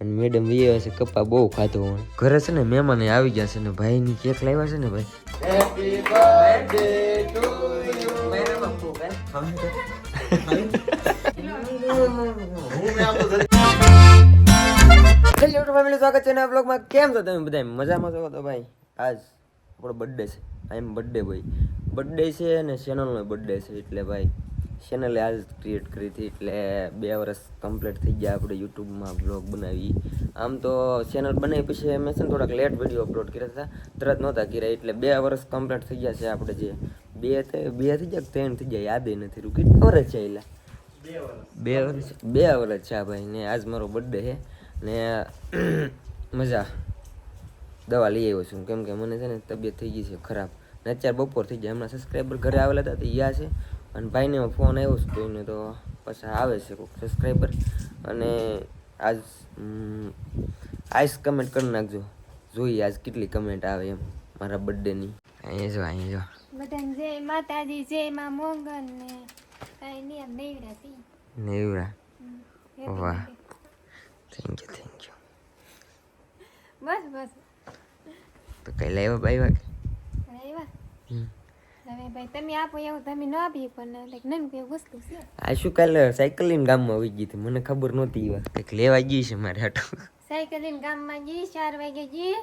અને મેડમ એ છે, કપા બહુ ખાધો હોય. ઘરે છે ને મહેમાન આવી ગયા છે ને ભાઈની કેક લાવ્યા છે ને ભાઈ? હેલો ફેમિલી સ્વાગત છે બ્લોગમાં કેમ છો તમે બધા મજામાં છો તો ભાઈ? આજ આપણો બર્થડે છે. આઈ એમ બર્થડે ભાઈ બર્થડે છે અને ચેનલનો બર્થડે છે, એટલે ભાઈ ચેનલે આજ ક્રિએટ કરી હતી એટલે બે વર્ષ કમ્પ્લીટ થઈ ગયા આપણે યુટ્યુબમાં બ્લોગ બનાવી. આમ તો ચેનલ બનાવી પછી મેં છે ને થોડાક લેટ વીડિયો અપલોડ કર્યા હતા. તરત નહોતા કર્યા એટલે બે વર્ષ કમ્પ્લીટ થઈ ગયા છે આપણે જે બે બે થઈ ગયા ત્રણ થઈ ગયા યાદ નથી કેટલા વર્ષ છે એટલે બે વર્ષ બે વર્ષ છે આ ભાઈ ને આજ મારો બર્થડે છે. ને મજા. દવા લઈ આવ્યો છું. કેમ કે મને છે ને તબિયત થઈ ગઈ છે ખરાબ. ને અત્યારે બપોર થઈ જાય હમણાં સબસ્ક્રાઈબર ઘરે આવેલા હતા તો યા છે. અને ભાઈને ફોન આવ્યો છે કોઈને તો પછી આવે છે કોઈક સબસ્ક્રાઈબર અને આજ આઈસ કમેન્ટ કરી નાખજો. જોઈએ આજ કેટલી કમેન્ટ આવે એમ મારા બર્થડેની અહીંયા જો અહીંયા જો. બધાને જય માતાજી જય માં મોગન ને કઈ નહીં નેવરા વાહ. થેન્ક યુ થેન્ક યુ બસ બસ. તો કઈ લાવ્યા ભાઈ વાગે હમ. હવે ભાઈ તમે આપો એવું તમે ન આપી પણ like નાનું કોઈ વસ્તુ છે. આ શું કાલે સાયકલ ગામમાં આવી ગઈ હતી? મને ખબર નહોતી એ કંઈક લેવા ગઈ છે મારે હાટું. સાયકલ ગામમાં જઈ ચાર વાગે જઈએ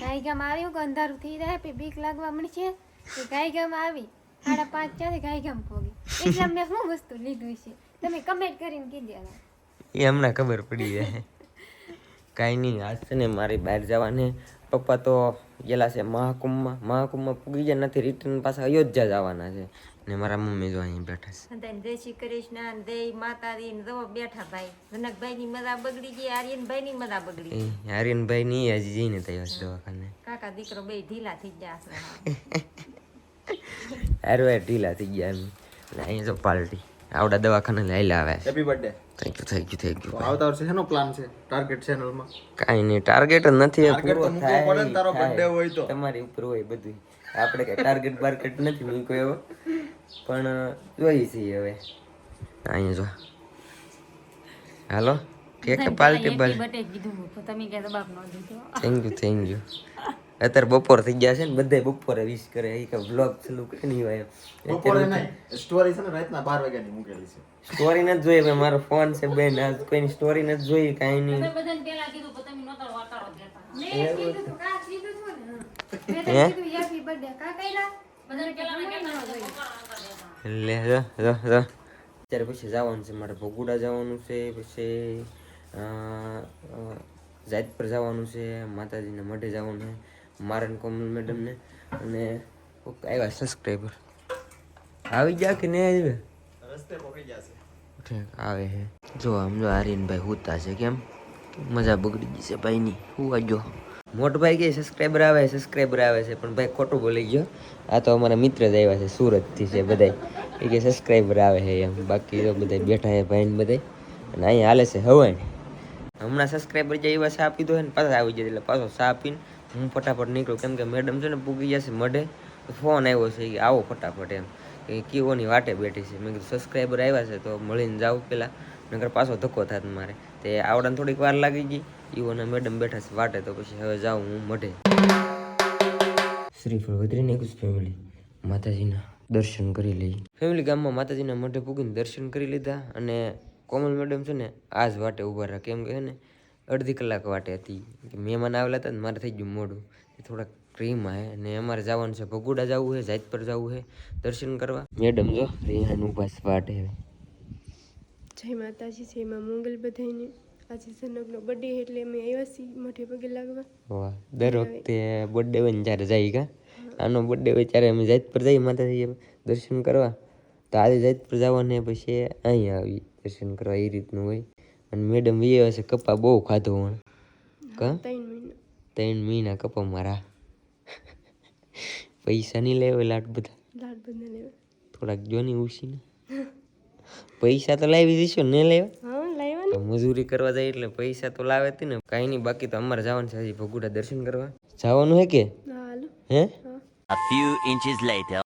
ગાય ગામ આવ્યું કે અંધારું થઈ જાય પછી બીક લાગવા મળશે તો ગાય આવી. સાડા પાંચ ચાલે ગાય ગામ પોગી. એટલે મેં શું વસ્તુ લીધું છે? તમે કમેન્ટ કરીને કીધી એ હમણાં ખબર પડી જાય. કાંઈ નહીં આજ છે ને મારે બહાર જવાને પપ્પા તો ગયેલા છે મહાકુંભમાં. મહાકુંભમાં પૂગી ગયા નથી રિટર્ન પાછા અયોધ્યા જવાના છે. ને મારા મમ્મી જો અહીં બેઠા છે. જય શ્રી કૃષ્ણ જય માતાજી ને જવા બેઠા ભાઈ. જનકભાઈ ની મજા બગડી ગઈ આર્યનભાઈ ની મજા બગડી ગઈ. આર્યનભાઈ ની હજી જઈને તૈયાર છે દવાખાને. કાકા દીકરો બે ઢીલા થઈ ગયા છે. હારવાર ઢીલા થઈ ગયા એમ. અને અહીં જો પાર્ટી આવડા દવાખાને લઈ લાવે. છે happy birthday thank you thank you thank you આવતા વર્ષે શેનો પ્લાન છે? ટાર્ગેટ ચેનલમાં કાંઈ નહીં ટાર્ગેટ જ નથી પૂરો થાય પડે તારો બર્થડે હોય તો. તમારી ઉપર હોય બધું આપણે કે ટાર્ગેટ બાર્ગેટ નથી મૂક્યો એવો. પણ જોઈએ છીએ હવે. અહીંયા જો. હાલો? કેક પાર્ટી બાલ. તમે કે જવાબ ન દીધો? થેન્ક યુ થેન્ક યુ અત્યારે બપોર થઈ ગયા છે ને બધાય બપોરે વિશ કરે. એ કે વ્લોગ ચાલુ કરી નહીં હોય બપોરે નહીં સ્ટોરી છે ને રાતના બાર વાગ્યાની મૂકેલી છે. સ્ટોરી ન જોઈએ ભાઈ મારો ફોન છે બેન. આજ કોઈની સ્ટોરી નથી જોઈ કઈ નહીં. બધાને પેલા કીધું પણ તમે નહોતા વાતારો દેતા મેં કીધું તું કાં કીધું તું ને? મેં કીધું હેપી બર્થડે કા કઈલા બધાને પેલા મેં કીધું વાતારો લે જો જો જો અત્યારે પછી જવાનું છે મારે ભોગુડા જવાનું છે પછી જાત પર જવાનું છે માતાજીના મઢે જવાનું છે. મારે ને કોમલ મેડમને. અને કોક આવ્યા સબસ્ક્રાઈબર આવી ગયા કે નહીં આવી રસ્તે પકડી જશે ઠીક આવે છે જો આમ જો આર્યનભાઈ હુતા છે કેમ? મજા બગડી ગઈ છે ભાઈની. હું આજો મોટભાઈ કે સબસ્ક્રાઈબર આવે સબસ્ક્રાઈબર આવે છે પણ ભાઈ ખોટું બોલી ગયો. આ તો અમારા મિત્ર જ આવ્યા છે સુરતથી છે બધાય. એ કે સબસ્ક્રાઈબર આવે છે એમ. બાકી તો બધા બેઠા છે ભાઈ ને બધાય. અને અહીંયા હાલે છે હવાય હમણાં સબસ્ક્રાઈબર જે એવા સા પીધો હોય ને પાછા આવી જાય એટલે પાછો સા પીને હું ફટાફટ નીકળું. કેમ કે મેડમ છે ને પૂગી જશે મઢે ફોન આવ્યો છે કે આવો ફટાફટ એમ. કે કીઓની વાટે બેઠી છે. મેં કીધું સબસ્ક્રાઈબર આવ્યા છે તો મળીને જાઉં પહેલાં નકર પાછો ધક્કો થાત મારે. તે આવડાને થોડીક વાર લાગી ગઈ. ઈઓને મેડમ બેઠા છે વાટે તો પછી હવે જાઉં હું મઢે. શ્રીફળ વધરી નાખ્યું ફેમિલી. માતાજીના દર્શન કરી લઈએ ફેમિલી ગામમાં માતાજીના મઢે પૂગીને દર્શન કરી લીધા અને કોમલ મેડમ છે ને આ જ વાટે ઊભા રહ્યા. કેમ કે ને અડધી કલાક વાટે હતી. મહેમાન આવેલા હતા ને મારે થઈ ગયું મોડું. થોડાક ક્રીમ હે. અને અમારે જવાનું છે ભગુડા જવું છે જાતપર જવું છે દર્શન કરવા. મેડમ જો રેહાન ઉપવાસ વાટે જય માતાજી જય માં મંગલ બધાને આજે સનકનો બર્થડે એટલે અમે આવ્યા છીએ મોઢે પગે લાગવા. વાહ દર વખતે બર્થડે હોય ને જ્યારે જાય કા? આનો બર્થડે હોય ત્યારે અમે જાતપર જઈએ માતાજી દર્શન કરવા. તો આજે જાતપર જવાને પછી અહીંયા આવી દર્શન કરવા એ રીતનું હોય. અને મેડમ એ હશે કપા બહુ ખાધો હું ત્રણ મહિના. કપા મારા. પૈસા નહીં લેવા લાટ બધા. થોડાક જો જોની ઉછીને પૈસા તો લાવી દઈશું ને લેવા. હા લાવ્યા ને. તો મજૂરી કરવા જાય એટલે પૈસા તો લાવે હતી ને. કાંઈ નહીં બાકી તો અમારે જવાનું છે હજી ભગુડા દર્શન કરવા. જવાનું હે કે? હે A few inches later.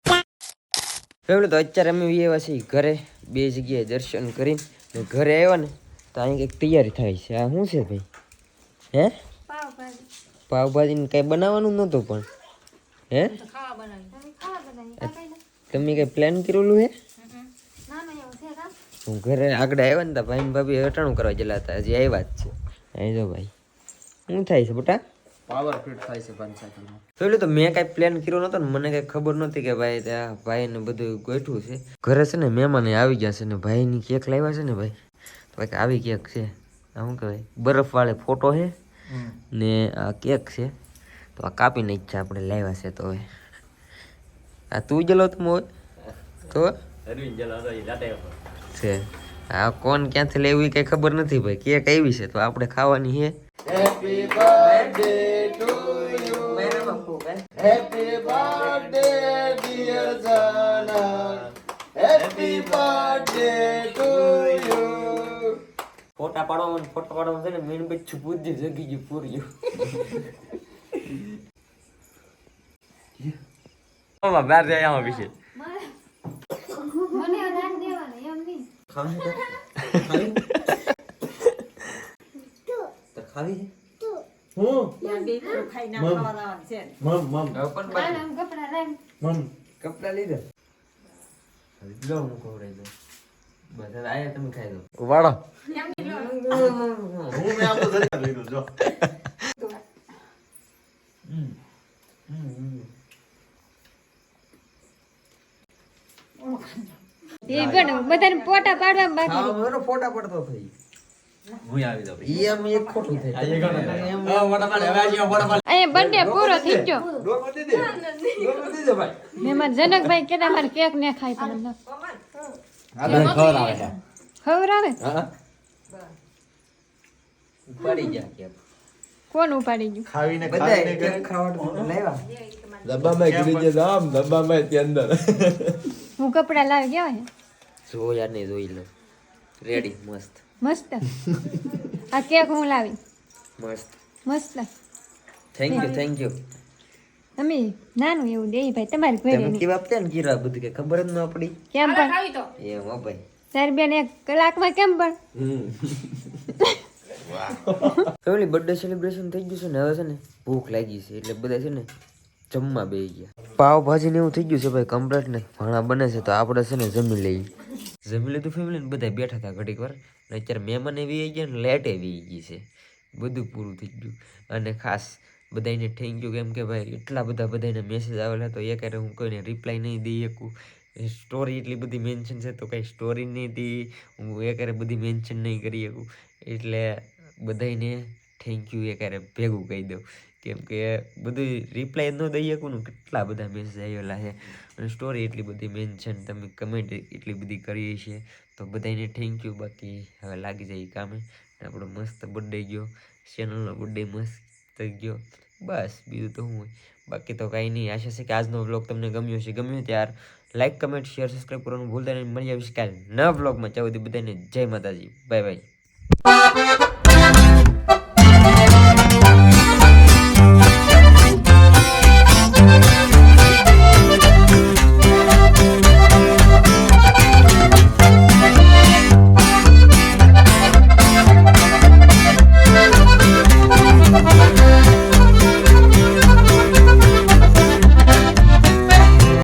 Family તો અત્યારે અમે એવા છીએ ઘરે બે જગ્યાએ દર્શન કરીને ઘરે આવ્યા ને તો અહીં કંઈક તૈયારી થાય છે. આ શું છે ભાઈ? હે? પાવભાજીને કંઈ બનાવવાનું નહોતું પણ. હે? તમે કંઈ પ્લાન કરેલું હે? હું ઘરે આગળ આવ્યા ને તા ભાઈ ભાભી અટાણું કરવા ગયેલા હતા. હજી આવ્યા જ છે. અહીં જો ભાઈ. શું થાય છે બેટા? પાવર ફિટ થાય છે પાંચ સાયકલમાં પેલું તો મેં કાંઈ પ્લાન કર્યો નહોતો ને. મને કાંઈ ખબર નહોતી કે ભાઈ ત્યાં ભાઈને બધું ગોઠવું છે. ઘરે છે ને મહેમાને આવી ગયા છે ને ભાઈની કેક લાવ્યા છે ને ભાઈ. તો આવી કેક છે. શું કહેવાય? બરફવાળે ફોટો છે ને આ કેક છે. તો આ કાપીને ઈચ્છા આપણે લાવ્યા છે તો હવે. આ તું જલો તો મોય તો? છે. આ કોણ ક્યાંથી લેવી કઈ ખબર નથી ભાઈ. કેક આવી છે તો આપણે ખાવાની છે. Happy birthday to you happy birthday ફોટા પાડવામાં ફોટા પાડવામાં છે ને મેન ભાઈ છુપું જગી ગયું પૂર્યું બાર જાય આમાં વિશે લાવી કપડા લીધા? હવે આયા તમે ખાઈ હું મેં આપણું જરી લીધું જો. એ પણ બધાને પોટા પાડવા બાકી. ફોટા પડતો થઈ હું આવી દઉં ઈ આમ એક ખોટું ગયો ઉપાડી ગયા કોણ ઉપાડી ગયું? ખાવીને ખાવીને હું. કપડા લાવી કેવા હે જો યાર નહીં જોઈ લો. રેડી મસ્ત. મસ્ત? આ કેક હું લાવી. મસ્ત. મસ્ત. થેન્ક યુ થેન્ક યુ તમે નાનું એવું દે ભાઈ તમારી ઘરે તમે કેવા આપતા ને કીરા બધું કે ખબર જ ન પડી? કેમ પણ? એ હો ભાઈ. સર બેન એક કલાકમાં કેમ પણ? ફેમિલી બર્થડે સેલિબ્રેશન થઈ ગયું છે ને હવે છે ને ભૂખ લાગી છે એટલે બધા છે ને જમવા બેસી ગયા. પાવભાજી ને એવું થઈ ગયું છે ભાઈ કમ્પ્લેટ ને ભાણા બને છે તો આપણે છે ને જમી લઈએ. જમી લીધું ફેમિલી ને બધા બેઠા હતા ઘડીક વાર. ને અત્યારે મહેમાન એવી આવી ગયા ને લેટ એવી ગઈ છે. બધું પૂરું થઈ ગયું. અને ખાસ બધાને થેન્ક યુ કેમ કે ભાઈ એટલા બધા બધાને મેસેજ આવેલા તો એ ક્યારે હું કોઈને રિપ્લાય નહીં દઈ શકું. સ્ટોરી એટલી બધી મેન્શન છે તો કંઈ સ્ટોરી નહીં દી. હું એ ક્યારે બધી મેન્શન નહીં કરી શકું. એટલે બધાને થેન્ક યુ એ ક્યારે ભેગું કહી દઉં. કેમ કે બધું રિપ્લાય ન દઈ શકું ને કેટલા બધા મેસેજ આવેલા છે. અને સ્ટોરી એટલી બધી મેન્શન તમે કમેન્ટ એટલી બધી કરી છે તો બધાને થેન્ક યુ બાકી હવે લાગી જાય કામે. આપણો મસ્ત બર્થડે ગયો. ચેનલનો બર્થડે મસ્ત ગયો. બસ, બીજું તો હું. બાકી તો કાંઈ નહીં. આશા છે કે આજનો વ્લોગ તમને ગમ્યો હશે. ગમ્યો ત્યાર લાઈક કમેન્ટ શેર સબસ્ક્રાઈબ કરવાનું ભૂલતા નહીં. મળી આવીશ કાલે નવા વ્લોગમાં ચાલો બધાને જય માતાજી. Bye bye